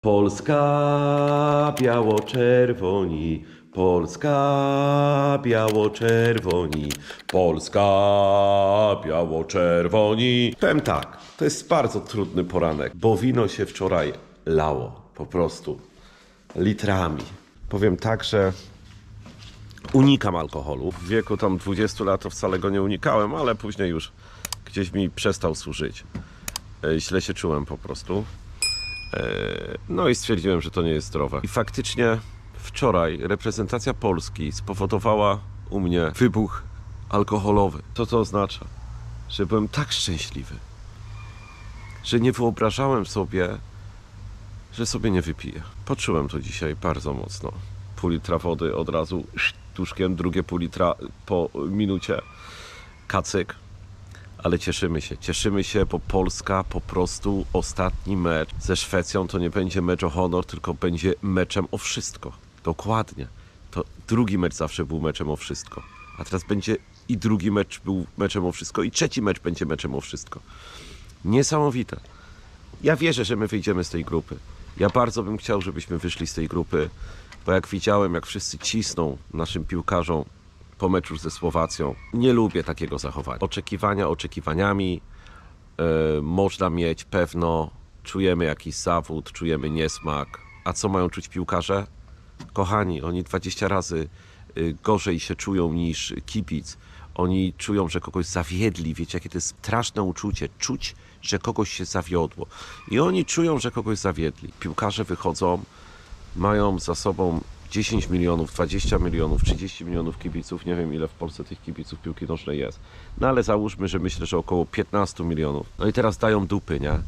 Polska biało-czerwoni, Polska biało-czerwoni, Polska biało-czerwoni. Powiem tak, to jest bardzo trudny poranek, bo wino się wczoraj lało, po prostu, litrami. Powiem tak, że unikam alkoholu. W wieku tam 20 lat to wcale go nie unikałem, ale później już gdzieś mi przestał służyć. E, Źle się czułem po prostu. E, No i stwierdziłem, że to nie jest zdrowe. I faktycznie wczoraj reprezentacja Polski spowodowała u mnie wybuch alkoholowy. Co to oznacza? Że byłem tak szczęśliwy, że nie wyobrażałem sobie, że sobie nie wypiję. Poczułem to dzisiaj bardzo mocno. Pół litra wody od razu tuszkiem, drugie pół litra po minucie. Kacyk. Ale cieszymy się, cieszymy się, bo Polska po prostu ostatni mecz ze Szwecją to nie będzie mecz o honor, tylko będzie meczem o wszystko. Dokładnie. To drugi mecz zawsze był meczem o wszystko. A teraz będzie i drugi mecz był meczem o wszystko, i trzeci mecz będzie meczem o wszystko. Niesamowite. Ja wierzę, że my wyjdziemy z tej grupy. Ja bardzo bym chciał, żebyśmy wyszli z tej grupy, bo jak widziałem, jak wszyscy cisną naszym piłkarzom po meczu ze Słowacją, nie lubię takiego zachowania. Oczekiwania oczekiwaniami, e, można mieć pewno, czujemy jakiś zawód, czujemy niesmak. A co mają czuć piłkarze? Kochani, oni 20 razy y, gorzej się czują niż kibic. Oni czują, że kogoś zawiedli. Wiecie, jakie to jest straszne uczucie. Czuć, że kogoś się zawiodło. I oni czują, że kogoś zawiedli. Piłkarze wychodzą, mają za sobą 10 milionów, 20 milionów, 30 milionów kibiców. Nie wiem, ile w Polsce tych kibiców piłki nożnej jest. No ale załóżmy, że myślę, że około 15 milionów. No i teraz dają dupy, nie?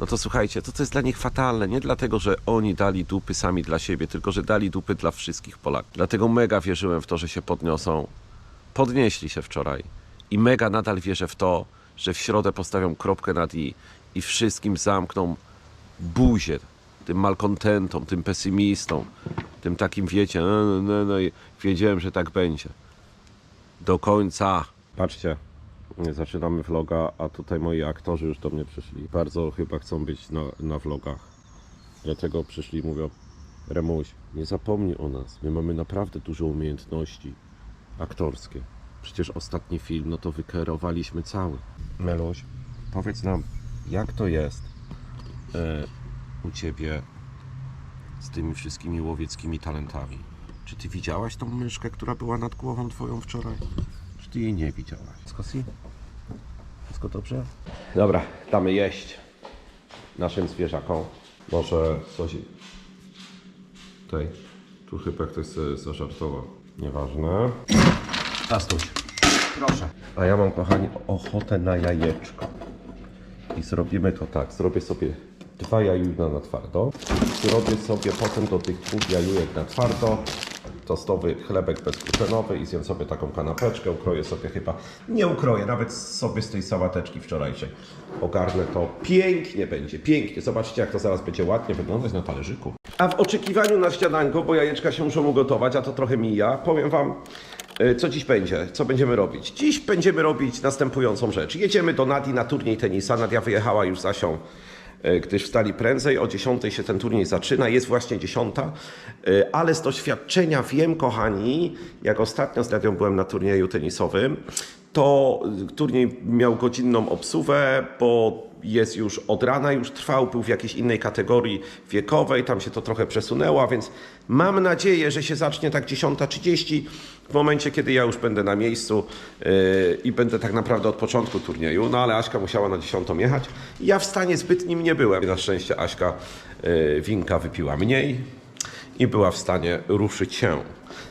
No to słuchajcie, to, to jest dla nich fatalne. Nie dlatego, że oni dali dupy sami dla siebie, tylko że dali dupy dla wszystkich Polaków. Dlatego mega wierzyłem w to, że się podniosą. Podnieśli się wczoraj. I mega nadal wierzę w to, że w środę postawią kropkę nad i i wszystkim zamkną buzię tym malkontentom, tym pesymistom, tym takim wiecie, no, no, no, no i wiedziałem, że tak będzie. Do końca. Patrzcie, zaczynamy vloga, a tutaj moi aktorzy już do mnie przyszli. Bardzo chyba chcą być na, na vlogach. Dlatego przyszli i mówią, Remuś, nie zapomnij o nas. My mamy naprawdę dużo umiejętności aktorskie. Przecież ostatni film, no to wykierowaliśmy cały. Meluś, powiedz nam, jak to jest e, u Ciebie z tymi wszystkimi łowieckimi talentami? Czy Ty widziałaś tą myszkę, która była nad głową Twoją wczoraj? Czy Ty jej nie widziałaś? Skosi? Wszystko dobrze? Dobra, damy jeść naszym zwierzakom. Może coś... Tutaj, tu chyba ktoś sobie zażartował. Nieważne. Zastuś. Proszę. A ja mam, kochani, ochotę na jajeczko. I zrobimy to tak. Zrobię sobie dwa jajujna na twardo. Zrobię sobie potem do tych dwóch jajujek na twardo tostowy chlebek bezglutenowy i zjem sobie taką kanapeczkę. Ukroję sobie chyba, nie ukroję, nawet sobie z tej sałateczki wczorajszej ogarnę to. Pięknie będzie, pięknie. Zobaczcie, jak to zaraz będzie ładnie wyglądać na talerzyku. A w oczekiwaniu na śniadanko, bo jajeczka się muszą ugotować, a to trochę mija, powiem Wam, y, co dziś będzie, co będziemy robić. Dziś będziemy robić następującą rzecz. Jedziemy do Nadii na turniej tenisa. Nadia wyjechała już z Asią e, gdyż wstali prędzej. O 10 się ten turniej zaczyna, jest właśnie 10, e, ale z doświadczenia wiem, kochani, jak ostatnio z Nadią byłem na turnieju tenisowym, to turniej miał godzinną obsługę, bo jest już od rana, już trwał, był w jakiejś innej kategorii wiekowej, tam się to trochę przesunęło, więc mam nadzieję, że się zacznie tak 10.30 w momencie, kiedy ja już będę na miejscu yy, i będę tak naprawdę od początku turnieju, no ale Aśka musiała na 10 jechać. Ja w stanie zbytnim nie byłem. Na szczęście Aśka yy, winka wypiła mniej i była w stanie ruszyć się.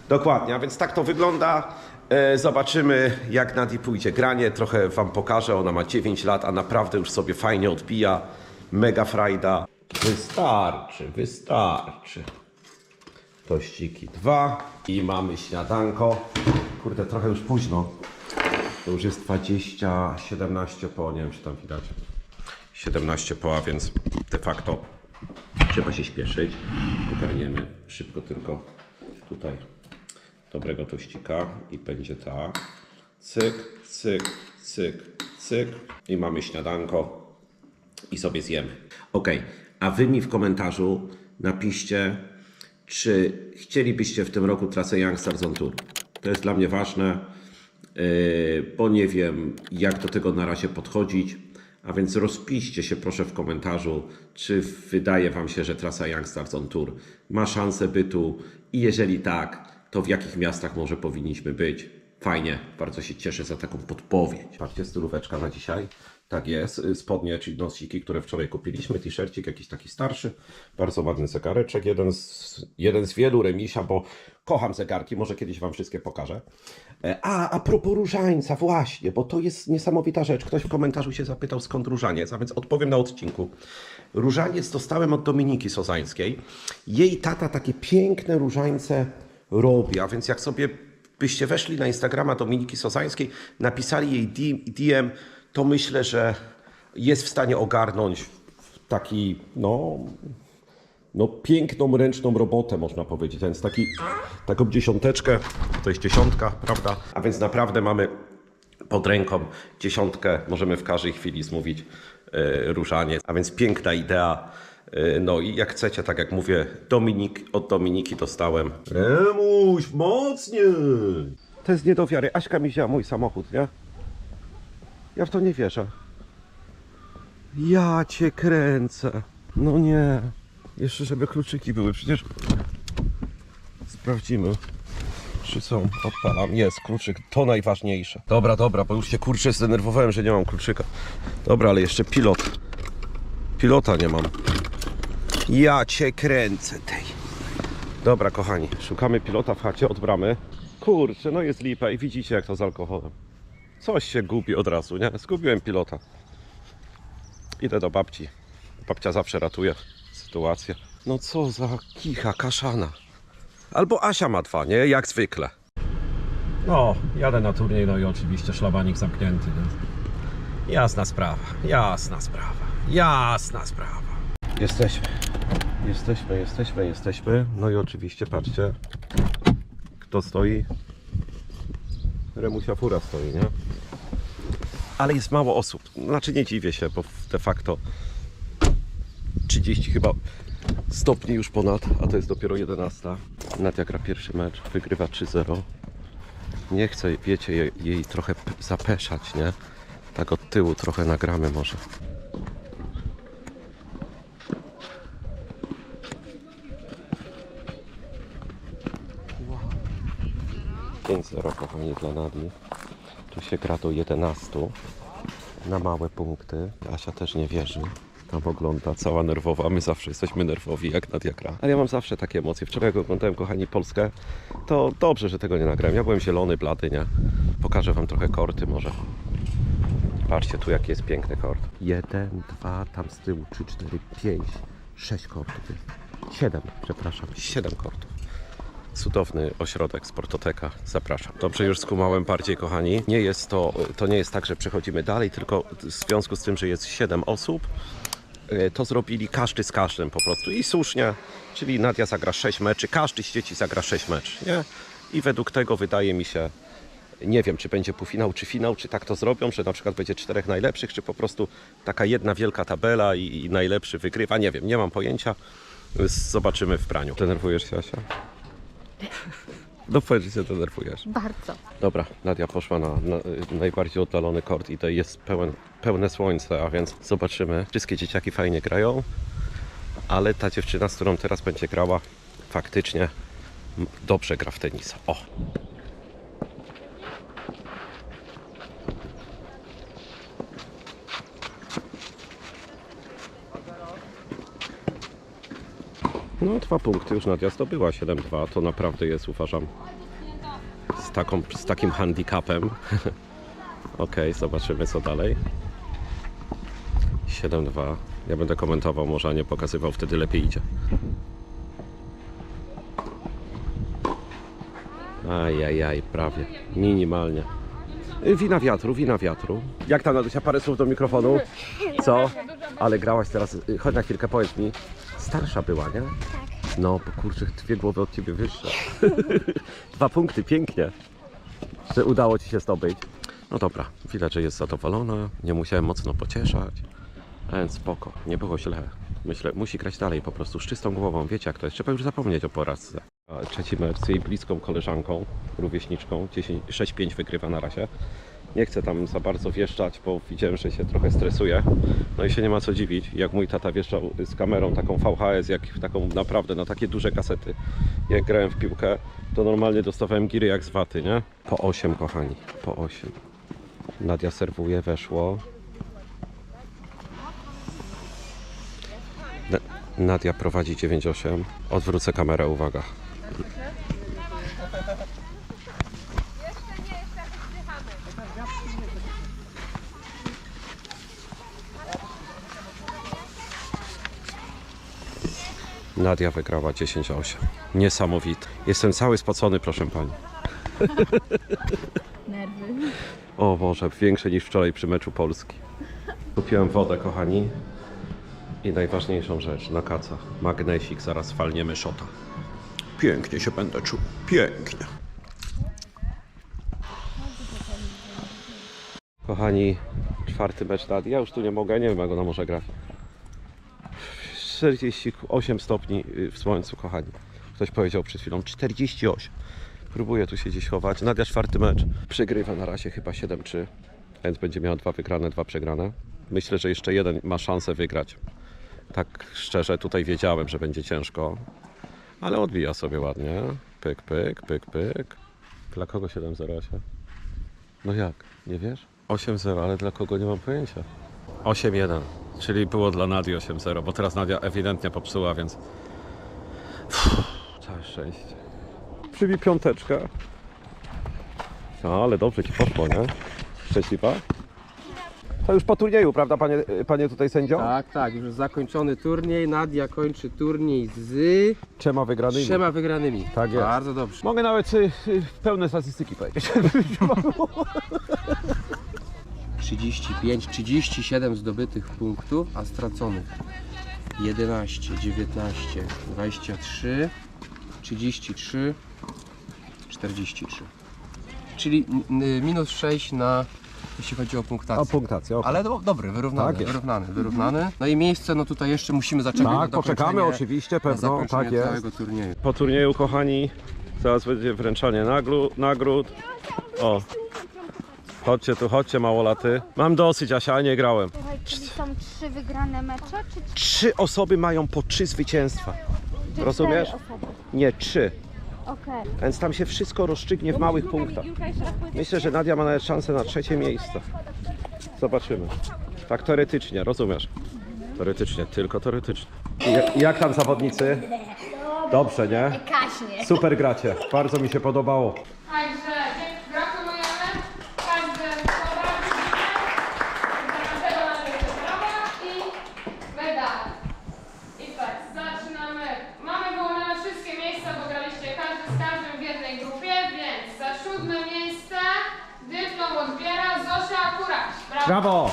Dokładnie, a więc tak to wygląda. E, Zobaczymy, jak Nadi pójdzie granie. Trochę Wam pokażę. Ona ma 9 lat, a naprawdę już sobie fajnie odbija. Mega frajda. Wystarczy, wystarczy. Tościki dwa i mamy śniadanko. Kurde, trochę już późno. To już jest 20, 17 po, nie wiem czy tam widać. 17 po, a więc de facto trzeba się śpieszyć. Ogarniemy szybko tylko tutaj dobrego tościka i będzie tak. Cyk, cyk, cyk, cyk i mamy śniadanko i sobie zjemy. Ok, A wy mi w komentarzu napiszcie, czy chcielibyście w tym roku trasę Youngstars on Tour. To jest dla mnie ważne, yy, bo nie wiem, jak do tego na razie podchodzić. A więc rozpiszcie się proszę w komentarzu, czy wydaje Wam się, że trasa Youngstars on Tour ma szansę bytu i jeżeli tak, to w jakich miastach może powinniśmy być. Fajnie, bardzo się cieszę za taką podpowiedź. Patrzcie, stylóweczka na dzisiaj. Tak jest, y, spodnie, czyli nosiki, które wczoraj kupiliśmy, t-shircik jakiś taki starszy, bardzo ładny zegareczek, jeden z, jeden z wielu remisia, bo kocham zegarki, może kiedyś Wam wszystkie pokażę. E, A, a propos różańca, właśnie, bo to jest niesamowita rzecz. Ktoś w komentarzu się zapytał, skąd różaniec, a więc odpowiem na odcinku. Różaniec dostałem od Dominiki Sozańskiej. Jej tata takie piękne różańce robi, a więc jak sobie byście weszli na Instagrama Dominiki Sozańskiej, napisali jej DM, to myślę, że jest w stanie ogarnąć taki, no, no piękną ręczną robotę, można powiedzieć. Więc taki, taką dziesiąteczkę, to jest dziesiątka, prawda? A więc naprawdę mamy pod ręką dziesiątkę, możemy w każdej chwili zmówić różaniec. A więc piękna idea. E, no i jak chcecie, tak jak mówię, Dominik, od Dominiki dostałem. Remuś, mocniej! To jest nie do wiary. Aśka mi wzięła mój samochód, nie? Ja w to nie wierzę. Ja cię kręcę. No nie. Jeszcze żeby kluczyki były, przecież sprawdzimy. Czy są? Odpalam. Jest kluczyk, to najważniejsze. Dobra, dobra, bo już się kurczę zdenerwowałem, że nie mam kluczyka. Dobra, ale jeszcze pilot. Pilota nie mam. Ja cię kręcę tej. Dobra, kochani, szukamy pilota w chacie od bramy. Kurczę, no jest lipa i widzicie jak to z alkoholem. Coś się gubi od razu, nie? Zgubiłem pilota. Idę do babci. Babcia zawsze ratuje sytuację. No co za kicha kaszana. Albo Asia ma dwa, nie? Jak zwykle. No, jadę na turniej, no i oczywiście szlabanik zamknięty. Nie? Jasna sprawa, jasna sprawa, jasna sprawa. Jesteśmy. Jesteśmy, jesteśmy, jesteśmy. No i oczywiście, patrzcie, kto stoi. Remusia Fura stoi, nie? Ale jest mało osób. Znaczy nie dziwię się, bo de facto 30 chyba stopni już ponad, a to jest dopiero 11. Nadia gra pierwszy mecz, wygrywa 3-0. Nie chcę, wiecie, jej, jej trochę zapeszać, nie? Tak od tyłu trochę nagramy może. 5-0 kochani dla Nadii. Tu się gra do 11 na małe punkty. Asia też nie wierzy. Tam ogląda cała nerwowa, my zawsze jesteśmy nerwowi jak Nadia gra. Ale ja mam zawsze takie emocje. Wczoraj jak oglądałem kochani Polskę, to dobrze, że tego nie nagrałem. Ja byłem zielony, blady, nie? Pokażę wam trochę korty może. Patrzcie tu jaki jest piękny kort. Jeden, dwa, tam z tyłu, trzy, cztery, pięć, sześć kortów jest. Siedem, przepraszam, siedem kortów cudowny ośrodek, sportoteka. Zapraszam. Dobrze już skumałem bardziej, kochani. Nie jest to, to nie jest tak, że przechodzimy dalej, tylko w związku z tym, że jest 7 osób, e, to zrobili każdy z każdym po prostu i słusznie, czyli Nadia zagra 6 meczy, każdy z dzieci zagra 6 meczy, nie? I według tego wydaje mi się, nie wiem, czy będzie półfinał, czy finał, czy tak to zrobią, że na przykład będzie czterech najlepszych, czy po prostu taka jedna wielka tabela i, i najlepszy wygrywa. Nie wiem, nie mam pojęcia. Zobaczymy w praniu. Denerwujesz się, Asia? No powiedz, że się denerwujesz. Bardzo. Dobra, Nadia poszła na, na najbardziej oddalony kort i to jest pełen, pełne słońce, a więc zobaczymy. Wszystkie dzieciaki fajnie grają, ale ta dziewczyna, z którą teraz będzie grała, faktycznie dobrze gra w tenisa. O! No, dwa punkty już Nadia zdobyła, 7-2. To naprawdę jest, uważam, z, taką, z takim handicapem. ok, zobaczymy co dalej. 7-2. Ja będę komentował, może nie pokazywał, wtedy lepiej idzie. Ajajaj, prawie. Minimalnie. Wina wiatru, wina wiatru. Jak tam Nadusia, parę słów do mikrofonu? Co? Ale grałaś teraz, y, chodź na chwilkę, powiedz mi. Starsza była, nie? No, bo kurczę, dwie głowy od ciebie wyższe. Dwa punkty, pięknie. Że udało ci się zdobyć. No dobra, widać, że jest zadowolona. Nie musiałem mocno pocieszać. A więc spoko, nie było źle. Myślę, musi grać dalej po prostu z czystą głową. Wiecie jak to jest, trzeba już zapomnieć o porażce. Trzeci mecz z jej bliską koleżanką, rówieśniczką, 10 6-5 wygrywa na razie. Nie chcę tam za bardzo wjeżdżać, bo widziałem, że się trochę stresuje. No i się nie ma co dziwić. Jak mój tata wjeżdżał z kamerą taką VHS, jak taką naprawdę na takie duże kasety, jak grałem w piłkę, to normalnie dostawałem giry jak z waty, nie? Po 8, kochani, po 8. Nadia serwuje, weszło. Na- Nadia prowadzi 9-8. Odwrócę kamerę, uwaga. Nadia wygrała 10-8. Niesamowite. Jestem cały spocony, proszę pani. Nerwy. O Boże, większe niż wczoraj przy meczu Polski. Kupiłem wodę, kochani. I najważniejszą rzecz, na kacach. Magnesik, zaraz falniemy szota. Pięknie się będę czuł. Pięknie. Kochani, czwarty mecz Nadi. Ja już tu nie mogę, nie wiem jak ona może grać. 48 stopni y, w słońcu, kochani. Ktoś powiedział przed chwilą 48. Próbuję tu się gdzieś chować. Nadia czwarty mecz. Przegrywa na razie chyba 7-3. Więc będzie miała dwa wygrane, dwa przegrane. Myślę, że jeszcze jeden ma szansę wygrać. Tak szczerze, tutaj wiedziałem, że będzie ciężko. Ale odbija sobie ładnie. Pyk, pyk, pyk, pyk. Dla kogo 7-0 się? No jak? Nie wiesz? 8-0, ale dla kogo nie mam pojęcia. 8-1, czyli było dla Nadii 8-0, bo teraz Nadia ewidentnie popsuła, więc. Uff, całe szczęście. Przybij piąteczkę. No, ale dobrze ci poszło, nie? Szczęśliwa? To już po turnieju, prawda, panie, panie tutaj sędzio? Tak, tak, już zakończony turniej. Nadia kończy turniej z Trzema wygranymi. trzema wygranymi. Tak jest. Bardzo dobrze. Mogę nawet y, y, pełne statystyki powiedzieć. 35, 37 zdobytych punktów, a straconych 11, 19, 23, 33, 43. Czyli minus 6 na jeśli chodzi o punktację. A punktację, okej. Ale do, dobry, wyrównany, Tak wyrównany, wyrównany. No i miejsce, no tutaj jeszcze musimy zaczekać Tak, poczekamy oczywiście, pewno, tak jest. całego turnieju. Po turnieju, kochani, zaraz będzie wręczanie naglu, nagród. O, chodźcie tu, chodźcie małolaty. Mam dosyć, Asia, nie grałem. Słuchaj, czyli są trzy wygrane mecze, czy trzy, Trzy osoby mają po trzy zwycięstwa. czy Rozumiesz? cztery osoby? Nie, trzy. Okej. Więc tam się wszystko rozstrzygnie w małych punktach. Myślę, że Nadia ma nawet szansę na trzecie miejsce. Zobaczymy. Tak teoretycznie, rozumiesz? Teoretycznie, tylko teoretycznie. I jak, tam zawodnicy? Dobrze, nie? Kaśnie. Super gracie. Bardzo mi się podobało. Także dzie- gratulujemy. Każdy poradził się. Za każdego należy brawa i medal. I tak, zaczynamy. Mamy wyłonione wszystkie miejsca, bo graliście każdy z każdym w jednej grupie, więc za siódme miejsce dyplom odbiera Zosia Kuraś. Brawo.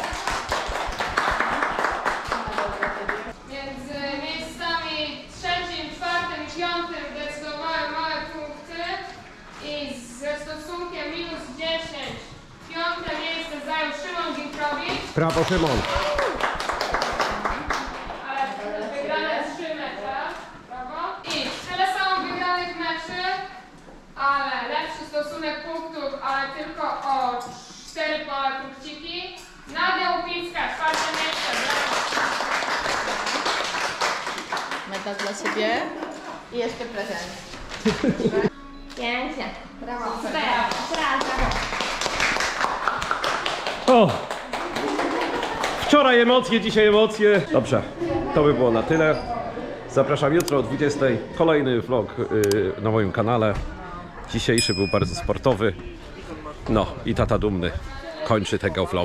Między miejscami trzecim, czwartym i piątym decydowały małe punkty i ze stosunkiem minus 10 piąte miejsce zajął Szymon Ginkrowicz, Brawo, Szymon. ale wygrane trzy mecze. Brawo. I tyle samo wygranych meczy, ale lepszy stosunek punktów, ale tylko o cztery małe punkciki. Nadia Łupińska, czwarte miejsce. Brawo. Medal dla Ciebie i jeszcze prezent. Pięknie. Brawo. Super. Brawo. O! Wczoraj emocje, dzisiaj emocje. Dobrze, to by było na tyle. Zapraszam jutro o 20. Kolejny vlog yy, na moim kanale. Dzisiejszy był bardzo sportowy. No i tata dumny kończy tego vlog.